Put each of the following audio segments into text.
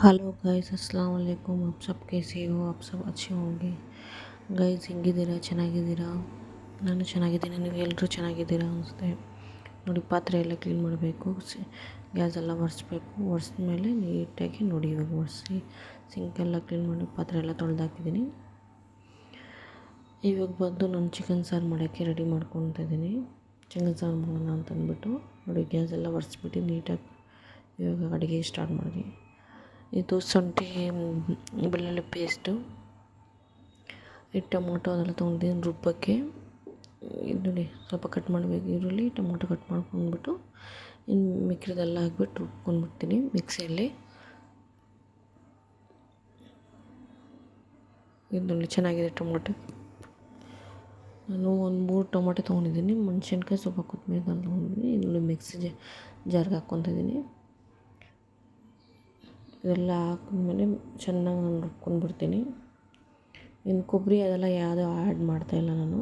Hello guys अस्सलाम वालेकुम आप सब कैसे हो आप सब अच्छे ಹೋಗಿ ಗೈಸ್ ಹೆಂಗಿದ್ದೀರಾ ಚೆನ್ನಾಗಿದ್ದೀರಾ ನಾನು ಚೆನ್ನಾಗಿದ್ದೀನಿ ನೀವು ಎಲ್ಲರೂ ಚೆನ್ನಾಗಿದ್ದೀರಾ ಅನಿಸುತ್ತೆ ನೋಡಿ ಪಾತ್ರೆ ಎಲ್ಲ ಕ್ಲೀನ್ ಮಾಡಬೇಕು ಗ್ಯಾಸ್ ಎಲ್ಲ ಒರೆಸ್ಬೇಕು ಒರೆಸಿದ ಮೇಲೆ ನೀಟಾಗಿ ನೋಡಿ ಇವಾಗ ಒರೆಸಿ ಸಿಂಕೆಲ್ಲ ಕ್ಲೀನ್ ಮಾಡಿ ಪಾತ್ರೆ ಎಲ್ಲ ತೊಳೆದಾಕಿದ್ದೀನಿ ಇವಾಗ ಬಂದು ನಾನು ಚಿಕನ್ ಸಾರು ಮಾಡೋಕ್ಕೆ ರೆಡಿ ಮಾಡ್ಕೊತಾ ಇದ್ದೀನಿ ಚಿಕನ್ ಸಾರು ಮಾಡೋಣ ಅಂತ ಅಂದ್ಬಿಟ್ಟು ನೋಡಿ ಗ್ಯಾಸ್ ಎಲ್ಲ ಒರೆಸ್ಬಿಟ್ಟು ನೀಟಾಗಿ ಇವಾಗ ಅಡುಗೆ ಸ್ಟಾರ್ಟ್ ಮಾಡಿದ್ವಿ ಇದು ಶುಂಠಿ, ಬೆಳ್ಳುಳ್ಳಿ ಪೇಸ್ಟು, ಈ ಟೊಮೊಟೊ ಅದೆಲ್ಲ ತೊಗೊಂಡಿದ್ದೀನಿ ರುಬ್ಬಕ್ಕೆ. ಇದು ಸ್ವಲ್ಪ ಕಟ್ ಮಾಡಬೇಕು. ಈರುಳ್ಳಿ, ಟೊಮೊಟೊ ಕಟ್ ಮಾಡ್ಕೊಂಡ್ಬಿಟ್ಟು, ಇನ್ನು ಮಿಕ್ಕಿದೆಲ್ಲ ಹಾಕ್ಬಿಟ್ಟು ರುಬ್ಕೊಂಡ್ಬಿಡ್ತೀನಿ ಮಿಕ್ಸಿಯಲ್ಲಿ. ಇದು ಚೆನ್ನಾಗಿದೆ ಟೊಮೊಟೊ. ನಾನು ಒಂದು ಮೂರು ಟೊಮೊಟೊ ತೊಗೊಂಡಿದ್ದೀನಿ. ಮೆಣಸಿನ್ಕಾಯಿ ಸ್ವಲ್ಪ ಕೊತ್ತಂಬರಿ ತೊಗೊಂಡಿದ್ದೀನಿ. ಇದು ಮಿಕ್ಸಿ ಜಾರ್ಗೆ ಹಾಕ್ಕೊತಿದ್ದೀನಿ ಇದೆಲ್ಲ ಹಾಕಿದ್ಮೇಲೆ ಚೆನ್ನಾಗಿ ನಾನು ರುಬ್ಕೊಂಡ್ಬಿಡ್ತೀನಿ. ಇನ್ನು ಕೊಬ್ಬರಿ ಅದೆಲ್ಲ ಯಾವುದೂ ಆ್ಯಡ್ ಮಾಡ್ತಾಯಿಲ್ಲ ನಾನು.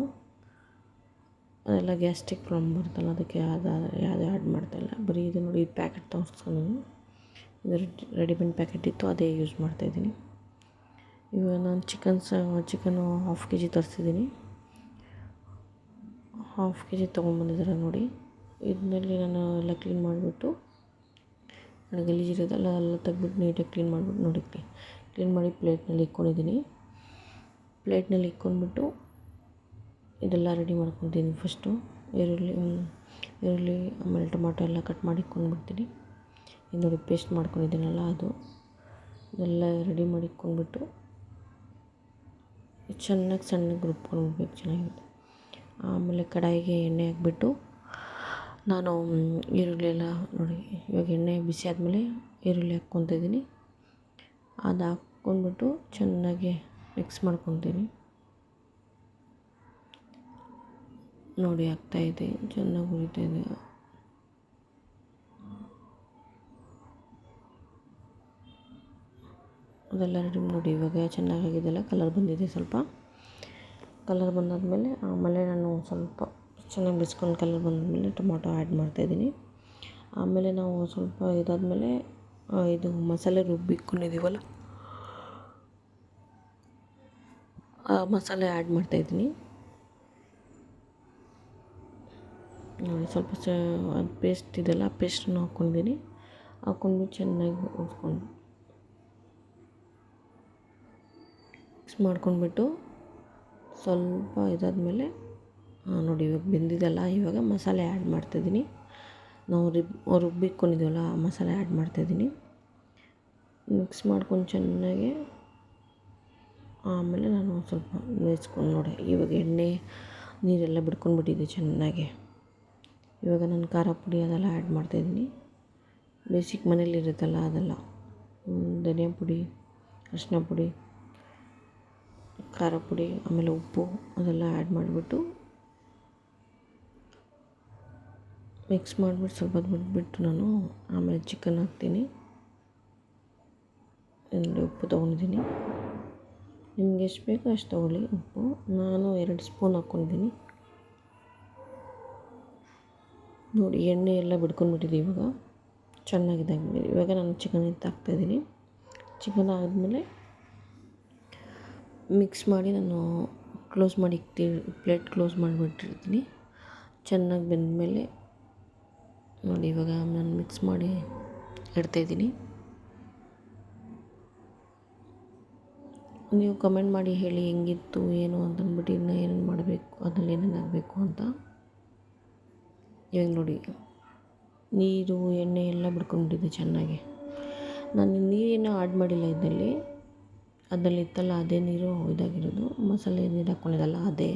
ಅದೆಲ್ಲ ಗ್ಯಾಸ್ಟಿಕ್ ಪ್ರಾಬ್ಲಮ್ ಬರುತ್ತಲ್ಲ, ಅದಕ್ಕೆ ಯಾವ್ದು ಯಾವುದು ಆ್ಯಡ್ ಮಾಡ್ತಾಯಿಲ್ಲ ಬರೀ ಇದು ನೋಡಿ ಪ್ಯಾಕೆಟ್ ತೋರಿಸ್ಕೊಂಡು ಇದು ರೆಡಿಮೇಡ್ ಪ್ಯಾಕೆಟ್ ಇತ್ತು, ಅದೇ ಯೂಸ್ ಮಾಡ್ತಾಯಿದ್ದೀನಿ ಇವಾಗ ನಾನು ಚಿಕನ್ ಸ ಚಿಕನು ಹಾಫ್ ಕೆ ಜಿ ತರಿಸಿದ್ದೀನಿ. ಹಾಫ್ ಕೆ ಜಿ ತೊಗೊಂಬಂದಿದ್ದಾರೆ ನೋಡಿ. ಇದನ್ನಲ್ಲಿ ನಾನು ಎಲ್ಲ ಕ್ಲೀನ್ ಮಾಡಿಬಿಟ್ಟು ಗಲೀಜಿರೋದೆಲ್ಲ ಎಲ್ಲ ತೆಗ್ದ್ಬಿಟ್ಟು ನೀಟಾಗಿ ಕ್ಲೀನ್ ಮಾಡ್ಬಿಟ್ಟು ನೋಡಿ ಕ್ಲೀನ್ ಮಾಡಿ ಪ್ಲೇಟ್ನಲ್ಲಿ ಇಕ್ಕೊಂಡಿದ್ದೀನಿ. ಪ್ಲೇಟ್ನಲ್ಲಿ ಇಕ್ಕೊಂಡ್ಬಿಟ್ಟು ಇದೆಲ್ಲ ರೆಡಿ ಮಾಡ್ಕೊತೀನಿ ಫಸ್ಟು ಈರುಳ್ಳಿ ಈರುಳ್ಳಿ, ಆಮೇಲೆ ಟೊಮಾಟೊ ಎಲ್ಲ ಕಟ್ ಮಾಡಿ ಇಕ್ಕೊಂಡ್ಬಿಡ್ತೀನಿ. ಇದು ನೋಡಿ ಪೇಸ್ಟ್ ಮಾಡ್ಕೊಂಡಿದ್ದೀನಲ್ಲ ಅದು. ಇದೆಲ್ಲ ರೆಡಿ ಮಾಡಿ ಇಟ್ಕೊಂಡ್ಬಿಟ್ಟು ಚೆನ್ನಾಗಿ ಸಣ್ಣಗೆ ರುಬ್ಕೊಂಡ್ಬಿಡ್ಬೇಕು ಚೆನ್ನಾಗಿರುತ್ತೆ ಆಮೇಲೆ ಕಡಾಯಿಗೆ ಎಣ್ಣೆ ಹಾಕ್ಬಿಟ್ಟು ನಾನು ಈರುಳ್ಳಿ ಎಲ್ಲ ನೋಡಿ, ಇವಾಗ ಎಣ್ಣೆ ಬಿಸಿ ಆದಮೇಲೆ ಈರುಳ್ಳಿ ಹಾಕ್ಕೊತಿದ್ದೀನಿ ಅದು ಹಾಕ್ಕೊಂಡ್ಬಿಟ್ಟು ಚೆನ್ನಾಗಿ ಮಿಕ್ಸ್ ಮಾಡ್ಕೊತೀನಿ. ನೋಡಿ ಆಗ್ತಾಯಿದೆ ಚೆನ್ನಾಗಿ ಹುರಿತಾ ಇದೆ. ಅದೆಲ್ಲ ರೆಡಿ ನೋಡಿ ಇವಾಗ ಚೆನ್ನಾಗಾಗಿದೆಲ್ಲ ಕಲರ್ ಬಂದಿದೆ ಸ್ವಲ್ಪ. ಕಲರ್ ಬಂದಾದಮೇಲೆ ಆಮೇಲೆ ನಾನು ಸ್ವಲ್ಪ ಚೆನ್ನಾಗಿ ಬಿಸ್ಕೊಂಡು ಕಲರ್ ಬಂದಮೇಲೆ ಟೊಮೊಟೊ ಆ್ಯಡ್ ಮಾಡ್ತಾಯಿದ್ದೀನಿ ಆಮೇಲೆ ನಾವು ಸ್ವಲ್ಪ ಇದಾದಮೇಲೆ ಇದು ಮಸಾಲೆ ರುಬ್ಬಿಟ್ಕೊಂಡಿದ್ದೀವಲ್ಲ ಆ ಮಸಾಲೆ ಆ್ಯಡ್ ಮಾಡ್ತಾಯಿದ್ದೀನಿ ಸ್ವಲ್ಪ ಚ ಪೇಸ್ಟ್ ಇದೆಲ್ಲ ಪೇಸ್ಟನ್ನು ಹಾಕ್ಕೊಂಡಿದ್ದೀನಿ. ಹಾಕ್ಕೊಂಡು ಚೆನ್ನಾಗಿ ಉಸ್ಕೊಂಡು ಮಿಕ್ಸ್ ಮಾಡ್ಕೊಂಡ್ಬಿಟ್ಟು ಸ್ವಲ್ಪ ಇದಾದಮೇಲೆ ನೋಡಿ, ಇವಾಗ ಬೆಂದಿದೆಲ್ಲ, ಇವಾಗ ಮಸಾಲೆ ಆ್ಯಡ್ ಮಾಡ್ತಾಯಿದ್ದೀನಿ ನಾವು ರಿಬ್ ರುಬ್ಬಿಟ್ಕೊಂಡಿದ್ದೀವಲ್ಲ ಆ ಮಸಾಲೆ ಆ್ಯಡ್ ಮಾಡ್ತಾಯಿದ್ದೀನಿ ಮಿಕ್ಸ್ ಮಾಡ್ಕೊಂಡು ಚೆನ್ನಾಗಿ, ಆಮೇಲೆ ನಾನು ಸ್ವಲ್ಪ ನೆನೆಸ್ಕೊಂಡು ನೋಡಿ, ಇವಾಗ ಎಣ್ಣೆ, ನೀರೆಲ್ಲ ಬಿಟ್ಕೊಂಡ್ಬಿಟ್ಟಿದ್ದೆ ಚೆನ್ನಾಗಿ. ಇವಾಗ ನಾನು ಖಾರ ಪುಡಿ ಅದೆಲ್ಲ ಆ್ಯಡ್ ಮಾಡ್ತಾಯಿದ್ದೀನಿ ಬೇಸಿಕ್ ಮನೇಲಿ ಇರುತ್ತಲ್ಲ ಅದೆಲ್ಲ. ಧನಿಯಾ ಪುಡಿ ಅರಿಶಿನ ಪುಡಿ, ಖಾರ ಪುಡಿ, ಆಮೇಲೆ ಉಪ್ಪು ಅದೆಲ್ಲ ಆ್ಯಡ್ ಮಾಡಿಬಿಟ್ಟು ಮಿಕ್ಸ್ ಮಾಡಿಬಿಟ್ಟು ಸ್ವಲ್ಪ ಹೊತ್ತು ಬಿಟ್ಬಿಟ್ಟು ನಾನು ಆಮೇಲೆ ಚಿಕನ್ ಹಾಕ್ತೀನಿ. ಇಲ್ಲಿ ಉಪ್ಪು ತೊಗೊಂಡಿದ್ದೀನಿ. ನಿಮ್ಗೆ ಎಷ್ಟು ಬೇಕೋ ಅಷ್ಟು ತೊಗೊಳ್ಳಿ ಉಪ್ಪು. ನಾನು ಎರಡು ಸ್ಪೂನ್ ಹಾಕ್ಕೊಂಡಿದ್ದೀನಿ. ನೋಡಿ, ಎಣ್ಣೆ ಎಲ್ಲ ಬಿಡ್ಕೊಂಡ್ಬಿಟ್ಟಿದೆ ಇವಾಗ. ಚೆನ್ನಾಗಿದೆ. ಇವಾಗ ನಾನು ಚಿಕನ್ ಎತ್ತು ಹಾಕ್ತಾಯಿದ್ದೀನಿ ಚಿಕನ್ ಆದಮೇಲೆ ಮಿಕ್ಸ್ ಮಾಡಿ ನಾನು ಕ್ಲೋಸ್ ಮಾಡಿ ಇಕ್ತೀನಿ ಪ್ಲೇಟ್ ಕ್ಲೋಸ್ ಮಾಡಿಬಿಟ್ಟಿರ್ತೀನಿ. ಚೆನ್ನಾಗಿ ಬೆಂದಮೇಲೆ ನೋಡಿ, ಇವಾಗ ನಾನು ಮಿಕ್ಸ್ ಮಾಡಿ ಇಡ್ತಾಯಿದ್ದೀನಿ ನೀವು ಕಮೆಂಟ್ ಮಾಡಿ, ಹೇಳಿ ಹೆಂಗಿತ್ತು, ಏನು ಅಂತಂದ್ಬಿಟ್ಟು ಇನ್ನೂ ಏನೇನು ಮಾಡಬೇಕು, ಅದರಲ್ಲಿ ಏನೇನು ಆಗಬೇಕು ಅಂತ. ಇವಾಗ ನೋಡಿ, ನೀರು, ಎಣ್ಣೆ ಎಲ್ಲ ಬಿಡ್ಕೊಂಡ್ಬಿಟ್ಟಿದೆ ಚೆನ್ನಾಗಿ. ನಾನು ನೀರೇನೂ ಆ್ಯಡ್ ಮಾಡಿಲ್ಲ ಇದರಲ್ಲಿ. ಅದರಲ್ಲಿ ಇತ್ತಲ್ಲ, ಅದೇ ನೀರು ಇದಾಗಿರೋದು. ಮಸಾಲೆ ನೀರು ಹಾಕ್ಕೊಂಡಿದ್ದಲ್ಲ ಅದೇ.